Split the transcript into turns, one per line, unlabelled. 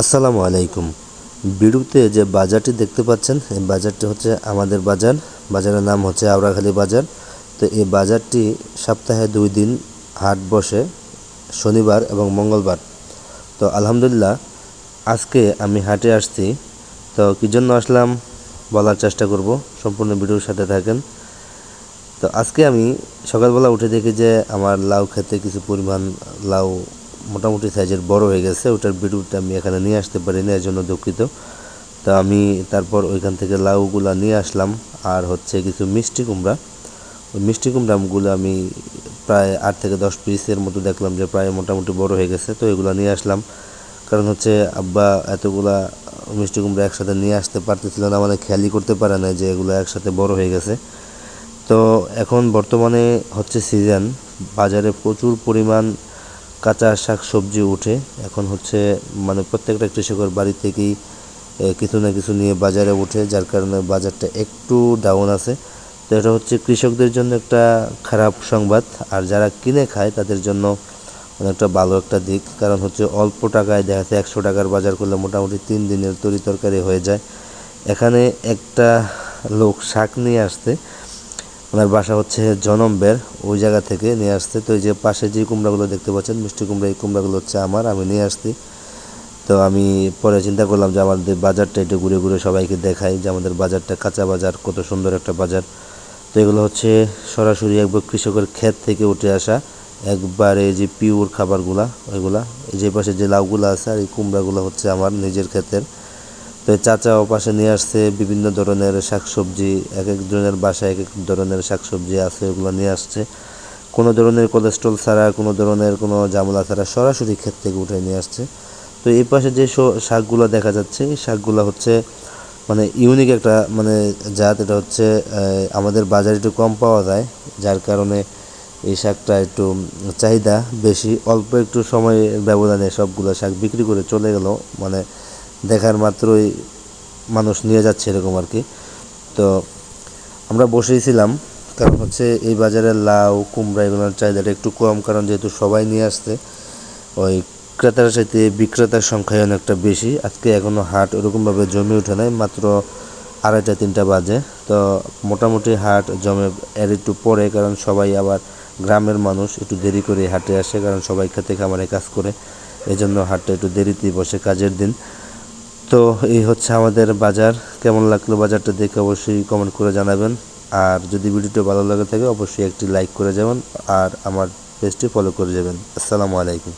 আসসালামু আলাইকুম। বিড়ুতে যে বাজারটি দেখতে পাচ্ছেন, এই বাজারটি হচ্ছে আমাদের বাজার। বাজারের নাম হচ্ছে আওড়াখালী বাজার। তো এই বাজারটি সপ্তাহে দুই দিন হাট বসে, শনিবার এবং মঙ্গলবার। তো আলহামদুলিল্লাহ, আজকে আমি হাটে আসছি। তো কী জন্য আসলাম বলার চেষ্টা করব, সম্পূর্ণ ভিডিওর সাথে থাকেন। তো আজকে আমি সকালবেলা উঠে দেখি যে আমার লাউ খেতে কিছু পরিমাণ লাউ মোটামুটি সাইজের বড় হয়ে গেছে। ওটার ভিডিওটা আমি এখানে নিয়ে আসতে পারিনি এর জন্য দুঃখিত। তো আমি তারপর ওইখান থেকে লাউগুলা নিয়ে আসলাম। আর হচ্ছে কিছু মিষ্টি কুমড়া। ওই মিষ্টি কুমড়াগুলো আমি প্রায় আট থেকে দশ পিসের মতো দেখলাম যে প্রায় মোটামুটি বড় হয়ে গেছে, তো এগুলো নিয়ে আসলাম। কারণ হচ্ছে আব্বা এতগুলা মিষ্টি কুমড়া একসাথে নিয়ে আসতে পারতেছিল না মানে খেয়ালই করতে পারে না যে এগুলো একসাথে বড় হয়ে গেছে। তো এখন বর্তমানে হচ্ছে সিজন বাজারে প্রচুর পরিমাণ কাঁচা শাক সবজি উঠে। এখন হচ্ছে মানে প্রত্যেকটা কৃষকের বাড়ি থেকেই কিছু না কিছু নিয়ে বাজারে উঠে, যার কারণে বাজারটা একটু ডাউন আছে। তো এটা হচ্ছে কৃষকদের জন্য একটা খারাপ সংবাদ। আর যারা কিনে খায়, তাদের জন্য অনেকটা ভালো একটা দিক। কারণ হচ্ছে, অল্প টাকায় দেখা যাচ্ছে, একশো টাকার বাজার করলে মোটামুটি তিন দিনের তরি তরকারি হয়ে যায়। এখানে একটা লোক শাক নিয়ে আসতে ওনার বাসা হচ্ছে জনমবের, ওই জায়গা থেকে নিয়ে আসতে তো এই যে পাশে যে কুমড়াগুলো দেখতে পাচ্ছেন, মিষ্টি কুমড়া, এই কুমড়াগুলো হচ্ছে আমার, আমি নিয়ে আসছি। তো আমি পরে চিন্তা করলাম যে আমাদের বাজারটা একটু ঘুরে ঘুরে সবাইকে দেখাই যে আমাদের বাজারটা কাঁচা বাজার, কত সুন্দর একটা বাজার। তো এগুলো হচ্ছে সরাসরি একবার কৃষকের ক্ষেত থেকে উঠে আসা, একবারে যে পিওর খাবারগুলা, ওইগুলা। এই যে পাশে যে লাউগুলো আছে আর এই কুমড়াগুলো হচ্ছে আমার নিজের ক্ষেতের। তো চাচা ও পাশে নিয়ে আসছে বিভিন্ন ধরনের শাকসবজি, এক এক ধরনের বাসায় এক এক ধরনের শাকসবজি আছে, ওগুলো নিয়ে আসছে। কোনো ধরনের কোলেস্ট্রল ছাড়া, কোনো ধরনের কোনো জামলা ছাড়া সরাসরি ক্ষেত থেকে উঠে নিয়ে আসছে। তো এই পাশে যে শাকগুলো দেখা যাচ্ছে, এই শাকগুলো হচ্ছে মানে ইউনিক একটা মানে জাত, এটা হচ্ছে আমাদের বাজারে একটু কম পাওয়া যায়, যার কারণে এই শাকটা একটু চাহিদা বেশি। অল্প একটু সময় ব্যবধানে সবগুলো শাক বিক্রি করে চলে গেল। মানে দেখার মাত্রই মানুষ নিয়ে যাচ্ছে এরকম আর কি। তো আমরা বসেইছিলাম, কারণ হচ্ছে এই বাজারে লাউ, কুমড়া এগুলোর চাহিদাটা একটু কম, কারণ যেহেতু সবাই নিয়ে আসছে, ওই ক্রেতার সাথে বিক্রেতার সংখ্যাই অনেকটা বেশি। আজকে এখনও হাট ওরকমভাবে জমে ওঠে নাই, মাত্র আড়াইটা, তিনটা বাজে। তো মোটামুটি হাট জমে এর একটু পরে, কারণ সবাই আবার গ্রামের মানুষ, একটু দেরি করে হাটে আসে, কারণ সবাই খেতে খামারে কাজ করে। এই জন্য হাটটা একটু দেরিতেই বসে কাজের দিন। তো এই হচ্ছে আমাদের বাজার। কেমন লাগল বাজারটা দেখে অবশ্যই কমেন্ট করে জানাবেন। আর যদি ভিডিওটি ভালো লাগে থাকে, অবশ্যই একটি লাইক করে যাবেন। আর আমার পেজটি ফলো করে যাবেন। আসসালামু আলাইকুম।